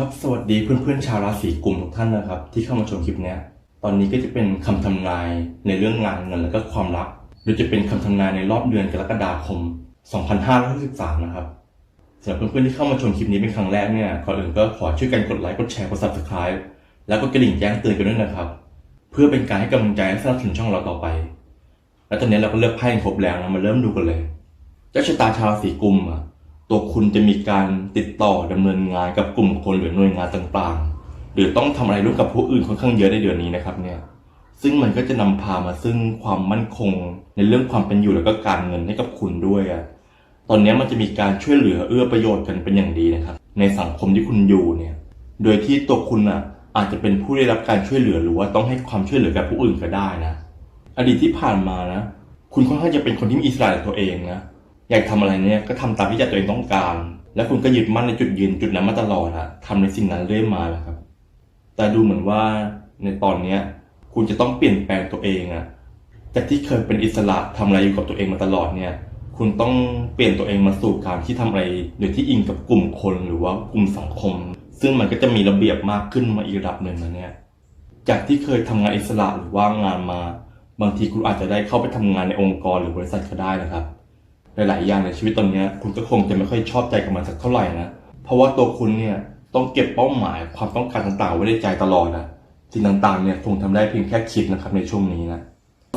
ครับสวัสดีเพื่อนๆชาวราศีกุมทุกท่านนะครับ ที่เข้ามาชมคลิปเนี้ยตอนนี้ก็จะเป็นคำทำนายในเรื่องงานเงินและก็ความรักโดยจะเป็นคำทำนายในรอบเดือนกรกฎาคม 2563 นะครับสำหรับเพื่อนๆที่เข้ามาชมคลิปนี้เป็นครั้งแรกเนี่ยก่อนอื่นก็ขอช่วยกันกดไลค์กดแชร์กด subscribe แล้วก็กระดิ่งแจ้งเตือนกันด้วยนะครับ เพื่อเป็นการให้กำลังใจและสนับสนุนช่องเราต่อไป แล้วตอนนี้เราก็เลือกไพ่ครบแล้วนะมาเริ่มดูกันเลย เจ้าชะตาชาวราศีกุมอะ ตัวคุณจะมีการติดต่อดำเนินงานกับกลุ่มคนหรือหน่วยงานต่างๆ หรือต้องทำอะไรร่วมกับผู้อื่นค่อนข้างเยอะในเดือนนี้นะครับเนี่ยซึ่งมันก็จะนำพามาซึ่งความมั่นคง ในเรื่องความเป็นอยู่แล้วก็การเงินให้กับคุณด้วยอะตอนนี้มันจะมีการช่วยเหลือเอื้อประโยชน์กันเป็นอย่างดีนะครับ ในสังคมที่คุณอยู่เนี่ย โดยที่ตัวคุณอะอาจจะเป็นผู้ได้รับการช่วยเหลือหรือว่าต้องให้ความช่วยเหลือกับผู้อื่นก็ได้นะ อดีตที่ผ่านมานะ คุณค่อนข้างจะเป็นคนที่มีอิสระในตัวเองนะ อยากทำอะไรเนี่ยก็ทำตามที่ใจตัวเองต้องการ และคุณก็ยึดมั่นในจุดยืนจุดนั้นมาตลอดอะทำในสิ่งนั้นเรื่อยมาแหละครับ แต่ดูเหมือนว่าในตอนเนี้ยคุณจะต้องเปลี่ยนแปลงตัวเองอะจากที่เคยเป็นอิสระทำอะไรอยู่กับตัวเองมาตลอดเนี่ย คุณต้องเปลี่ยนตัวเองมาสู่การที่ทำอะไรโดยที่อิงกับกลุ่มคนหรือว่ากลุ่มสังคม ซึ่งมันก็จะมีระเบียบมากขึ้นมาอีกระดับหนึ่งนะเนี่ยจากที่เคยทำงานอิสระหรือว่างานมา บางทีคุณอาจจะได้เข้าไปทำงานในองค์กรหรือบริษัทก็ได้นะครับ หลาย ๆ อย่างในชีวิตตอนนี้คุณก็คงจะไม่ค่อยชอบใจกับมันสักเท่าไหร่นะ เพราะว่าตัวคุณเนี่ยต้องเก็บเป้าหมายความต้องการต่าง ๆ ไว้ในใจตลอดนะสิ่งต่าง ๆ เนี่ยคงทำได้เพียงแค่คิดนะครับในช่วงนี้นะ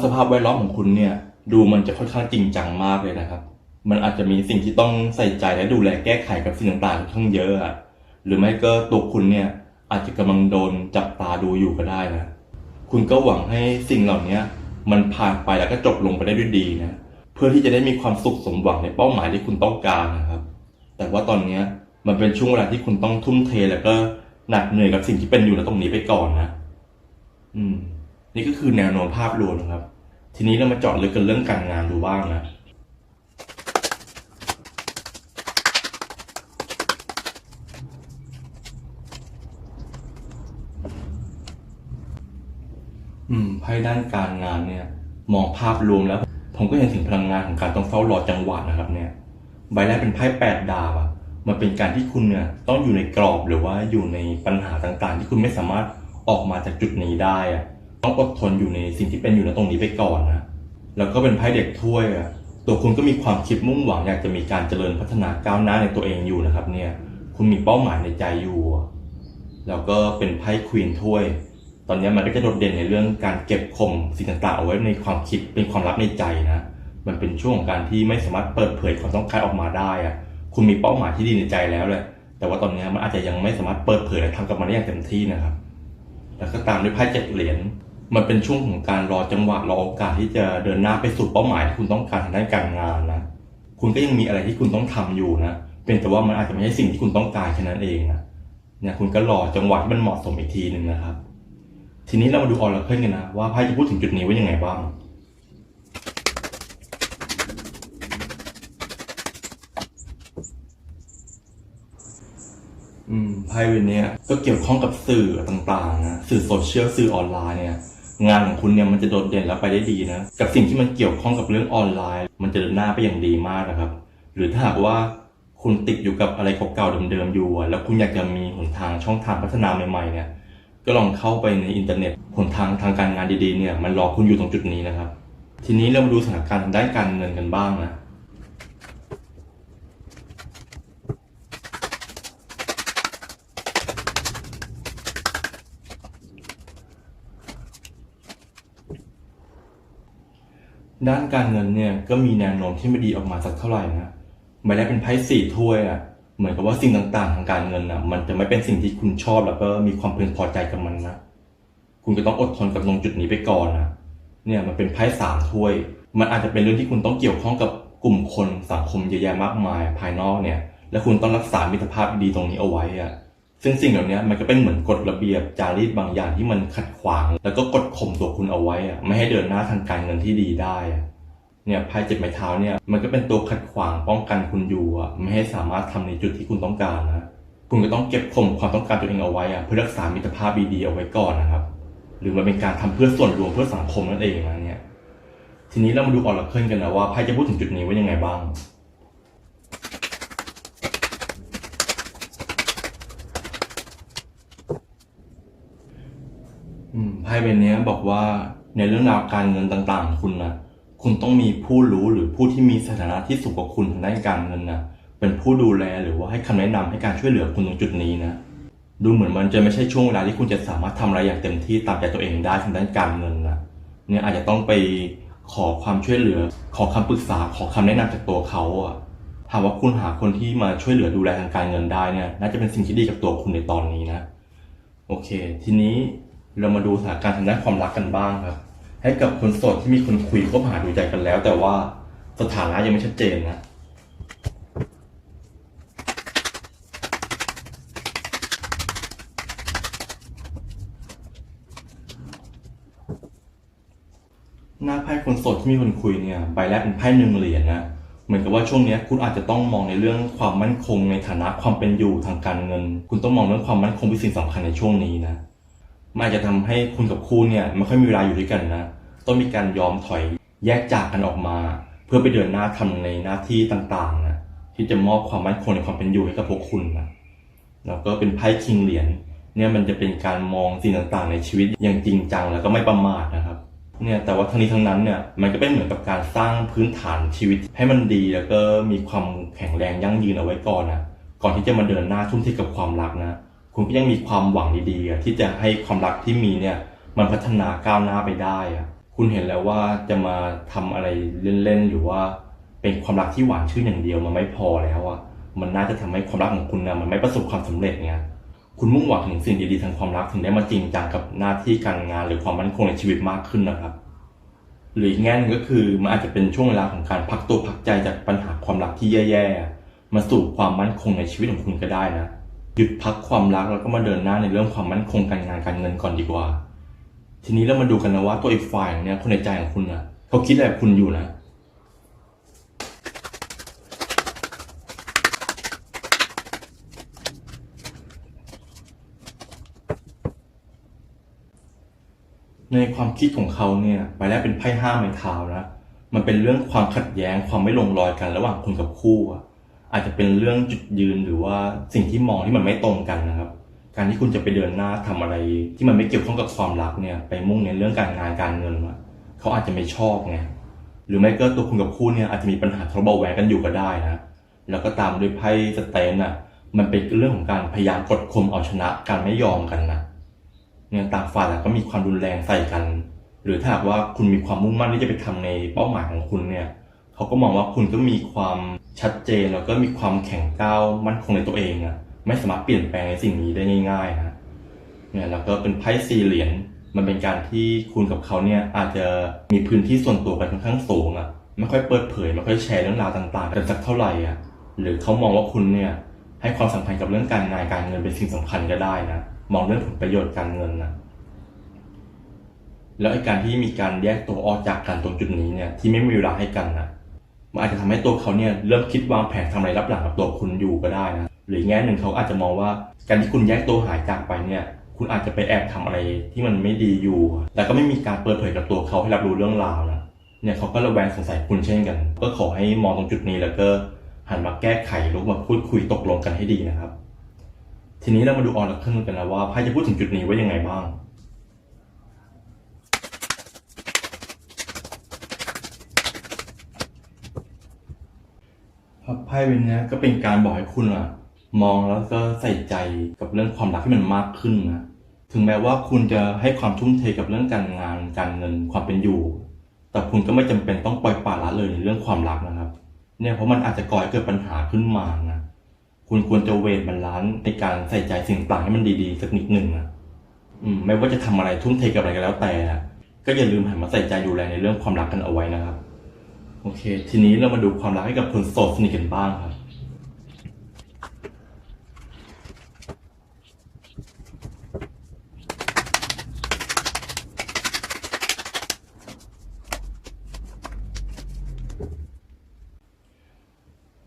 สภาพแวดล้อมของคุณเนี่ยดูมันจะค่อนข้างจริงจังมากเลยนะครับ มันอาจจะมีสิ่งที่ต้องใส่ใจและดูแลแก้ไขกับสิ่งต่างๆค่อนข้างเยอะอะหรือไม่ก็ตัวคุณเนี่ยอาจจะกำลังโดนจับตาดูอยู่ก็ได้นะ คุณก็หวังให้สิ่งเหล่านี้มันผ่านไปแล้วก็จบลงไปได้ด้วยดีนะ พื่อที่จะได้มีความสุขสมหวังในเป้าหมายที่คุณต้องการนะครับ แต่ว่าตอนเนี้มันเป็นช่วงเวลาที่คุณต้องทุ่มเทแล้วก็หนักเหนื่อยกับสิ่งที่เป็นอยู่ณตรงนี้ไปก่อนนะ อืม นี่ก็คือแนวโน้มภาพรวมนะครับ ทีนี้เรามาเจาะลึกกันเรื่องการงานดูบ้างนะ อืมไพ่ด้านการงานเนี่ย มองภาพรวมแล้ว ผมก็เห็นถึงพลังงานของการต้องเฝ้ารอจังหวะนะครับเนี่ย ใบแรกเป็นไพ่แปดดาวอะมันเป็นการที่คุณเนี่ยต้องอยู่ในกรอบหรือว่าอยู่ในปัญหาต่างๆ ที่คุณไม่สามารถออกมาจากจุดนี้ได้อะต้องอดทนอยู่ในสิ่งที่เป็นอยู่ในตรงนี้ไปก่อนนะแล้วก็เป็นไพ่เด็กถ้วยอะตัวคุณก็มีความคิดมุ่งหวังอยากจะมีการเจริญพัฒนาก้าวหน้าในตัวเองอยู่นะครับเนี่ย คุณมีเป้าหมายในใจอยู่อะแล้วก็เป็นไพ่ควีนถ้วย ตอนนี้มันก็จะโดดเด่นในเรื่องการเก็บข่มสิ่งต่างๆเอาไว้ในความคิดเป็นความลับในใจนะ มันเป็นช่วงของการที่ไม่สามารถเปิดเผยความต้องการออกมาได้อะคุณมีเป้าหมายที่ดีในใจแล้วแหละแต่ว่าตอนนี้มันอาจจะยังไม่สามารถเปิดเผยและทำกับมันได้อย่างเต็มที่นะครับ แล้วก็ตามด้วยไพ่เจ็ดเหรียญมันเป็นช่วงของการรอจังหวะรอโอกาสที่จะเดินหน้าไปสู่เป้าหมายที่คุณต้องการทางด้านการงานนะคุณก็ยังมีอะไรที่คุณต้องทำอยู่นะเป็นแต่ว่ามันอาจจะไม่ใช่สิ่งที่คุณต้องการแค่นั้นเองนะเนี่ยคุณก็รอจังหวะที่มันเหมาะสมอีกทีหนึ่งนะครับ ทีนี้เรามาดูออร์เคิลกันนะ ว่าไพ่จะพูดถึงจุดนี้ว่ายังไงบ้าง อืมไพ่ใบเนี้ยก็เกี่ยวข้องกับสื่อต่างๆนะสื่อโซเชียลสื่อออนไลน์เนี่ย งานของคุณเนี่ยมันจะโดดเด่นแล้วไปได้ดีนะกับสิ่งที่มันเกี่ยวข้องกับเรื่องออนไลน์ มันจะเดินหน้าไปอย่างดีมากนะครับ หรือถ้าหากว่าคุณติดอยู่กับอะไรเก่าๆเดิมๆอยู่แล้วคุณอยากจะมีหนทางช่องทางพัฒนาใหม่ๆเนี่ย ก็ลองเข้าไปในอินเทอร์เน็ตหนทางทางการงานดีๆเนี่ยมันรอคุณอยู่ตรงจุดนี้นะครับ ทีนี้เรามาดูสถานการณ์ทางด้านการเงินกันบ้างนะด้านการเงินเนี่ยก็มีแนวโน้มที่ไม่ดีออกมาสักเท่าไหร่นะใบแรกเป็นไพ่สี่ถ้วยอะ เหมือนกับว่าสิ่งต่างๆ ทางการเงินอะ มันจะไม่เป็นสิ่งที่คุณชอบแล้วก็มีความพึงพอใจกับมันนะคุณก็ต้องอดทนกับตรงจุดนี้ไปก่อนนะเนี่ยมันเป็นไพ่สามถ้วย มันอาจจะเป็นเรื่องที่คุณต้องเกี่ยวข้องกับกลุ่มคนสังคมเยอะแยะมากมายภายนอกเนี่ย และคุณต้องรักษามิตรภาพดีตรงนี้เอาไว้อะซึ่งสิ่งเหล่านี้มันก็เป็นเหมือนกฎระเบียบจารีตบางอย่างที่มันขัดขวาง แล้วก็กดข่มตัวคุณเอาไว้อะไม่ให้เดินหน้าทางการเงินที่ดีได้อะ เนี่ยพายเจ็บไม้เท้าเนี่ยมันก็เป็นตัวขัดขวางป้องกันคุณอยู่อะไม่ให้สามารถทำในจุดที่คุณต้องการนะคุณก็ต้องเก็บข่มความต้องการตัวเองเอาไว้อะเพื่อรักษามิตรภาพดีๆเอาไว้ก่อนนะครับ หรือมันเป็นการทำเพื่อส่วนรวมเพื่อสังคมนั่นเองนะเนี่ยทีนี้เรามาดูออร์เคิลกันนะว่าไพ่จะพูดถึงจุดนี้ว่ายังไงบ้างอืมไพ่เบนเนี้ยบอกว่าในเรื่องราวการเงินต่างๆ คุณนะ คุณต้องมีผู้รู้หรือผู้ที่มีสถานะที่สูงกว่าคุณทางด้านการเงินนะเป็นผู้ดูแลหรือว่าให้คำแนะนำให้การช่วยเหลือคุณตรงจุดนี้นะดูเหมือนมันจะไม่ใช่ช่วงเวลาที่คุณจะสามารถทำอะไรอย่างเต็มที่ตามใจตัวเองได้ทางด้านการเงินนะเนี่ยอาจจะต้องไปขอความช่วยเหลือ ขอคำปรึกษาขอคำแนะนำจากตัวเขาอะหากว่าคุณหาคนที่มาช่วยเหลือดูแลทางการเงินได้เนี่ยน่าจะเป็นสิ่งที่ดีกับตัวคุณในตอนนี้นะ โอเค ทีนี้เรามาดูสถานการณ์ทางด้านความรักกันบ้างครับ ให้กับคนโสดที่มีคนคุยคบหาดูใจกันแล้ว แต่ว่าสถานะยังไม่ชัดเจนนะหน้าไพ่คนโสดที่มีคนคุยเนี่ยใบแรกเป็นไพ่หนึ่งเหรียญนะเหมือนกับว่าช่วงนี้คุณอาจจะต้องมองในเรื่องความมั่นคงในฐานะความเป็นอยู่ทางการเงิน คุณต้องมองเรื่องความมั่นคงเป็นสิ่งสำคัญในช่วงนี้นะ มันจะทำให้คุณกับคู่เนี่ยไม่ค่อยมีเวลาอยู่ด้วยกันนะ ต้องมีการยอมถอยแยกจากกันออกมา เพื่อไปเดินหน้าทำในหน้าที่ต่างๆนะที่จะมอบความมั่นคงในความเป็นอยู่ให้กับพวกคุณนะแล้วก็เป็นไพ่คิงเหรียญเนี่ยมันจะเป็นการมองสิ่งต่างๆ ในชีวิตอย่างจริงจังแล้วก็ไม่ประมาทนะครับเนี่ยแต่ว่าทั้งนี้ทั้งนั้นเนี่ยมันก็เป็นเหมือนกับการสร้างพื้นฐานชีวิต ให้มันดีแล้วก็มีความแข็งแรงยั่งยืนเอาไว้ก่อนนะก่อนที่จะมาเดินหน้าทุ่มเทกับความรักนะ คุณก็ยังมีความหวังดีๆที่จะให้ความรักที่มีเนี่ยมันพัฒนาก้าวหน้าไปได้อะคุณเห็นแล้วว่าจะมาทำอะไรเล่นๆหรือว่าเป็นความรักที่หวานชื่นอย่างเดียวมันไม่พอแล้วอะมันน่าจะทำให้ความรักของคุณนะมันไม่ประสบความสำเร็จไงคุณมุ่งหวังถึงสิ่งดีๆทางความรักถึงได้มาจริงจังกับหน้าที่การงานหรือความมั่นคงในชีวิตมากขึ้นนะครับ หรืออีกแง่นึงก็คือมันอาจจะเป็นช่วงเวลาของการพักตัวพักใจจากปัญหาความรักที่แย่ๆมาสู่ความมั่นคงในชีวิตของคุณก็ได้นะ หยุดพักความรักแล้วก็มาเดินหน้าในเรื่องความมั่นคงการงานการเงินก่อนดีกว่า ทีนี้เรามาดูกันนะว่าตัวอีกฝ่ายเนี่ยคนในใจของคุณนะเขาคิดอะไรกับคุณอยู่นะในความคิดของเขาเนี่ยใบแรกเป็นไพ่ห้าไม้เท้านะ มันเป็นเรื่องความขัดแย้งความไม่ลงรอยกันระหว่างคุณกับคู่อะ อาจจะเป็นเรื่องจุดยืนหรือว่าสิ่งที่มองที่มันไม่ตรงกันนะครับ การที่คุณจะไปเดินหน้าทำอะไร ที่มันไม่เกี่ยวข้องกับความรักเนี่ยไปมุ่งในเรื่องการงานการเงินเขาอาจจะไม่ชอบไงหรือไม่ก็ตัวคุณกับคู่เนี่ยอาจจะมีปัญหาทะเลาะเบาแหวงกันอยู่ก็ได้นะแล้วก็ตามด้วยไพ่สเตนอะมันเป็นเรื่องของการพยายามกดข่มเอาชนะการไม่ยอมกันนะเนี่ยต่างฝ่ายต่างก็มีความรุนแรงใส่กัน หรือถ้าหากว่าคุณมีความมุ่งมั่นที่จะไปทำในเป้าหมายของคุณเนี่ย เขาก็มองว่าคุณก็มีความชัดเจนแล้วก็มีความแข็งก้าวมั่นคงในตัวเองอะไม่สามารถเปลี่ยนแปลงในสิ่งนี้ได้ง่ายๆนะเนี่ยแล้วก็เป็นไพ่สี่เหรียญมันเป็นการที่คุณกับเขาเนี่ยอาจจะมีพื้นที่ส่วนตัวกันค่อนข้างสูงอะไม่ค่อยเปิดเผยไม่ค่อยแชร์เรื่องราวต่างๆกันสักเท่าไหร่อะหรือเขามองว่าคุณเนี่ยให้ความสำคัญกับเรื่องการงานการเงินเป็นสิ่งสำคัญก็ได้นะมองเรื่องผลประโยชน์การเงินนะแล้วไอ้การที่มีการแยกตัวออกจากกันตรงจุดนี้เนี่ยที่ไม่มีเวลาให้กันนะ มันอาจจะทำให้ตัวเขาเนี่ยเริ่มคิดวางแผนทำอะไรรับหลังกับตัวคุณอยู่ก็ได้นะหรือแง่หนึ่งเขาอาจจะมองว่าการที่คุณแยกตัวหายจากไปเนี่ยคุณอาจจะไปแอบทำอะไรที่มันไม่ดีอยู่ แต่ก็ไม่มีการเปิดเผยกับตัวเขาให้รับรู้เรื่องราวนะเนี่ยเขาก็ระแวงสงสัยคุณเช่นกัน ก็ขอให้มองตรงจุดนี้แล้วก็หันมาแก้ไขหรือมาพูดคุยตกลงกันให้ดีนะครับ ทีนี้เรามาดูออร์เคิลกันนะว่าไพ่จะพูดถึงจุดนี้ว่ายังไงบ้าง ไพ่ใบนี้ก็เป็นการบอกให้คุณอะมองแล้วก็ใส่ใจกับเรื่องความรักที่มันมากขึ้นนะถึงแม้ว่าคุณจะให้ความทุ่มเทกับเรื่องการงานการเงินความเป็นอยู่ แต่คุณก็ไม่จำเป็นต้องปล่อยปละละเลยในเรื่องความรักนะครับ เนี่ยเพราะมันอาจจะก่อให้เกิดปัญหาขึ้นมานะคุณควรจะเวทบาลานซ์ในการใส่ใจสิ่งต่างให้มันดีๆสักนิดหนึ่งนะอืมไม่ว่าจะทำอะไรทุ่มเทกับอะไรก็แล้วแต่ ก็อย่าลืมหันมาใส่ใจดูแลในเรื่องความรักกันเอาไว้นะครับ โอเค ทีนี้เรามาดูความรักให้กับคนโสดสนิทกันบ้างครับ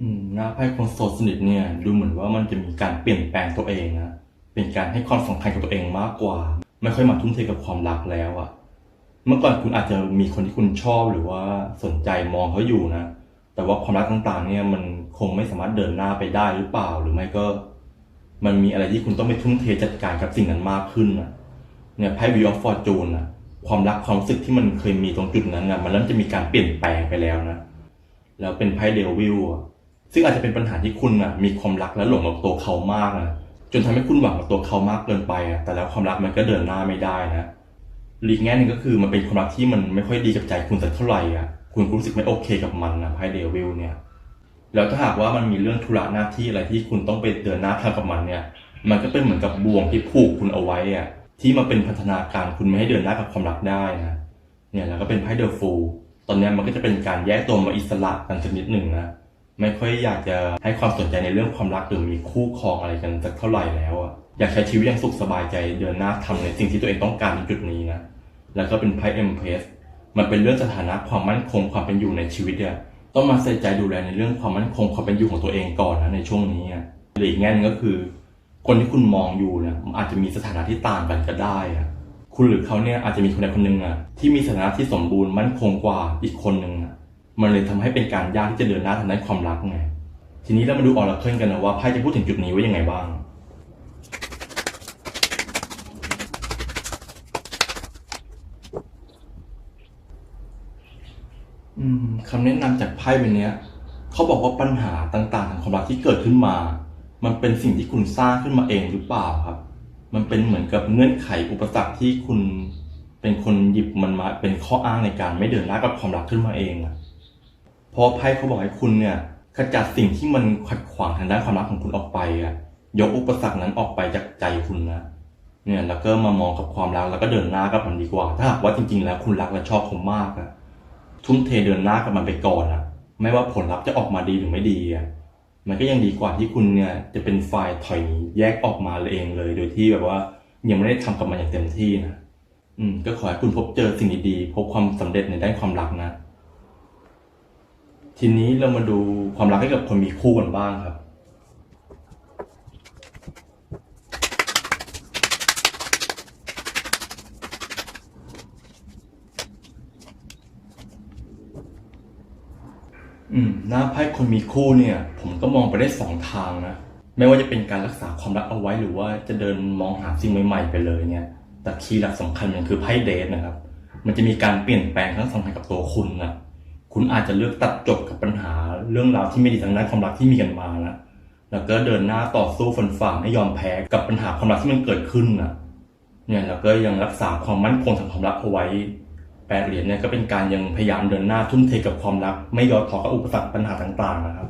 อืมหน้าไพ่คนโสดสนิทเนี่ย ดูเหมือนว่ามันจะมีการเปลี่ยนแปลงตัวเองนะ เป็นการให้ความสำคัญกับตัวเองมากกว่า ไม่ค่อยมาทุ่มเทกับความรักแล้วอะ เมื่อก่อนคุณอาจจะมีคนที่คุณชอบหรือว่าสนใจมองเขาอยู่นะ แต่ว่าความรักต่างๆ เนี่ยมันคงไม่สามารถเดินหน้าไปได้หรือเปล่า หรือไม่ก็ มันมีอะไรที่คุณต้องไปทุ่มเทจัดการกับสิ่งนั้นมากขึ้นนะเนี่ยไพ่ Wheel of Fortune นะความรักความรู้สึกที่มันเคยมีตรงจุดนั้นนะมันเริ่มจะมีการเปลี่ยนแปลงไปแล้วนะ แล้วเป็นไพ่เดวิลอะซึ่งอาจจะเป็นปัญหาที่คุณอะมีความรักและหลงกับตัวเขามากนะจนทำให้คุณหวังกับตัวเขามากเกินไปอะแต่แล้วความรักมันก็เดินหน้าไม่ได้นะ อีกแง่หนึ่งก็คือมันเป็นความรักที่มันไม่ค่อยดีกับใจคุณสักเท่าไหร่อะคุณรู้สึกไม่โอเคกับมันนะไพ่เดวิลเนี่ยแล้วถ้าหากว่ามันมีเรื่องธุระหน้าที่อะไรที่คุณต้องไปเดินหน้าทำกับมันเนี่ย มันก็เป็นเหมือนกับบ่วงที่ผูกคุณเอาไว้อะที่มาเป็นพันธนาการคุณไม่ให้เดินหน้ากับความรักได้นะเนี่ยแล้วก็เป็นไพ่เดอะฟูลตอนเนี้ยมันก็จะเป็นการแยกตัวมาอิสระกันสักนิดหนึ่งนะ ไม่ค่อยอยากจะให้ความสนใจในเรื่องความรักหรือมีคู่ครองอะไรกันสักเท่าไหร่แล้วอะอยากใช้ชีวิตอย่างสุขสบายใจเดินหน้าทำในสิ่งที่ตัวเองต้องการในจุดนี้นะแล้วก็เป็นไพ่เอ็มเพสมันเป็นเรื่องสถานะความมั่นคงความเป็นอยู่ในชีวิตเนี่ยต้องมาใส่ใจดูแลในเรื่องความมั่นคงความเป็นอยู่ของตัวเองก่อนนะในช่วงนี้อะหรืออีกแง่หนึงก็คือ คนที่คุณมองอยู่เนี่ยอาจจะมีสถานะที่ต่างกันก็ได้อะคุณหรือเขาเนี่ยอาจจะมีคนใดคนหนึ่งอะที่มีสถานะที่สมบูรณ์มั่นคงกว่าอีกคนหนึ่งอะ มันเลยทำให้เป็นการยากที่จะเดินหน้าทางด้านความรักไง ทีนี้เรามาดูออร์เคิลกันนะว่าไพ่จะพูดถึงจุดนี้ว่ายังไงบ้าง อืมคำแนะนำจากไพ่ใบเนี้ย เขาบอกว่าปัญหาต่างๆทางความรักที่เกิดขึ้นมา มันเป็นสิ่งที่คุณสร้างขึ้นมาเองหรือเปล่าครับ มันเป็นเหมือนกับเงื่อนไขอุปสรรคที่คุณเป็นคนหยิบมันมาเป็นข้ออ้างในการไม่เดินหน้ากับความรักขึ้นมาเองอะ เพราะไพ่เขาบอกให้คุณเนี่ยขจัดสิ่งที่มันขัดขวางทางด้านความรักของคุณออกไปอะยกอุปสรรคนั้นออกไปจากใจคุณนะ เนี่ยแล้วก็มามองกับความรักแล้วก็เดินหน้ากับมันดีกว่า ถ้าหากว่าจริง ๆ แล้วคุณรักและชอบเขามากอะทุ่มเทเดินหน้ากับมันไปก่อนอะไม่ว่าผลลัพธ์จะออกมาดีหรือไม่ดีอะมันก็ยังดีกว่าที่คุณเนี่ยจะเป็นฝ่ายถอยแยกออกมาเองเลย โดยที่แบบว่ายังไม่ได้ทำกับมันอย่างเต็มที่นะ อืม ก็ขอให้คุณพบเจอสิ่งดีๆ พบความสำเร็จในด้านความรักนะ ทีนี้เรามาดูความรักให้กับคนมีคู่กันบ้างครับ อืมหน้าไพ่คนมีคู่เนี่ย ผมก็มองไปได้สองทางนะ ไม่ว่าจะเป็นการรักษาความรักเอาไว้หรือว่าจะเดินมองหาสิ่งใหม่ ๆ ไปเลยเนี่ย แต่คีย์หลักสำคัญมันคือไพ่เดทนะครับ มันจะมีการเปลี่ยนแปลงทั้งสำคัญกับตัวคุณนะ คุณอาจจะเลือกตัดจบกับปัญหาเรื่องราวที่ไม่ดีทางด้านความรักที่มีกันมานะแล้วก็เดินหน้าต่อสู้ฟันฝ่าไม่ยอมแพ้กับปัญหาความรักที่มันเกิดขึ้นนะเนี่ยแล้วก็ยังรักษาความมั่นคงทางความรักเอาไว้แปดเหรียญเนี่ยก็เป็นการยังพยายามเดินหน้าทุ่มเทกับความรัก ไม่ย่อท้อกับอุปสรรคปัญหาต่างๆนะครับ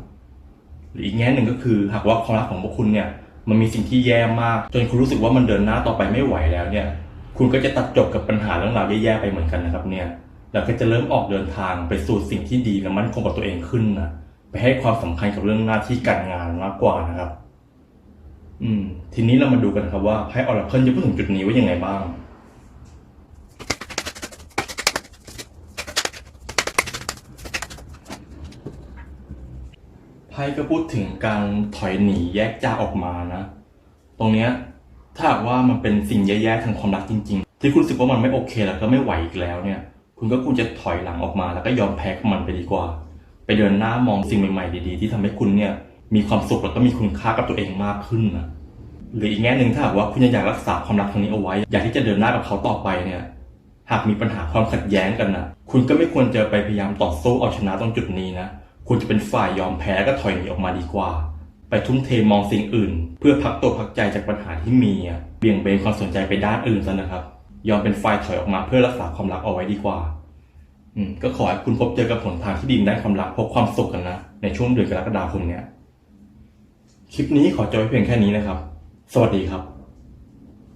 หรืออีกแง่หนึ่งก็คือหากว่าความรักของพวกคุณเนี่ยมันมีสิ่งที่แย่มาก จนคุณรู้สึกว่ามันเดินหน้าต่อไปไม่ไหวแล้วเนี่ย คุณก็จะตัดจบกับปัญหาเรื่องราวแย่ๆไปเหมือนกันนะครับเนี่ย แล้วก็จะเริ่มออกเดินทางไปสู่สิ่งที่ดีและมั่นคงกับตัวเองขึ้นนะไปให้ความสำคัญกับเรื่องหน้าที่การงานมากกว่านะครับ อืม ทีนี้เรามาดูกันครับว่าไพ่ออร์เคิลจะพูดถึงจุดนี้ว่ายังไงบ้างไพ่ก็พูดถึงการถอยหนีแยกจากออกมานะ ตรงเนี้ยถ้าหากว่ามันเป็นสิ่งแย่ๆทางความรักจริง ๆ ที่คุณรู้สึกว่ามันไม่โอเคแล้วก็ไม่ไหวอีกแล้วเนี่ย คุณก็ควรจะถอยหลังออกมา แล้วก็ยอมแพ้กับมันไปดีกว่า ไปเดินหน้ามองสิ่งใหม่ๆ ดีๆ ที่ทำให้คุณเนี่ยมีความสุขแล้วก็มีคุณค่ากับตัวเองมากขึ้นนะหรืออีกแง่หนึ่งถ้าหากว่าคุณยังอยากรักษาความรักครั้งนี้เอาไว้ อยากที่จะเดินหน้ากับเขาต่อไปเนี่ย หากมีปัญหาความขัดแย้งกันนะคุณก็ไม่ควรจะไปพยายามต่อสู้เอาชนะตรงจุดนี้นะคุณจะเป็นฝ่ายยอมแพ้ก็ถอยหนีออกมาดีกว่า ไปทุ่มเทมองสิ่งอื่น เพื่อพักตัวพักใจจากปัญหาที่มีเบี่ยงเบนความสนใจไปด้านอื่นซะนะครับ ยอมเป็นไฟถอยออกมาเพื่อรักษาความรักเอาไว้ดีกว่า อืม ก็ขอให้คุณพบเจอกับผลทางที่ดีในด้านความรักพบความสุขกันนะ ในช่วงเดือนกรกฎาคมเนี้ย คลิปนี้ขอจบไว้เพียงแค่นี้นะครับ สวัสดีครับ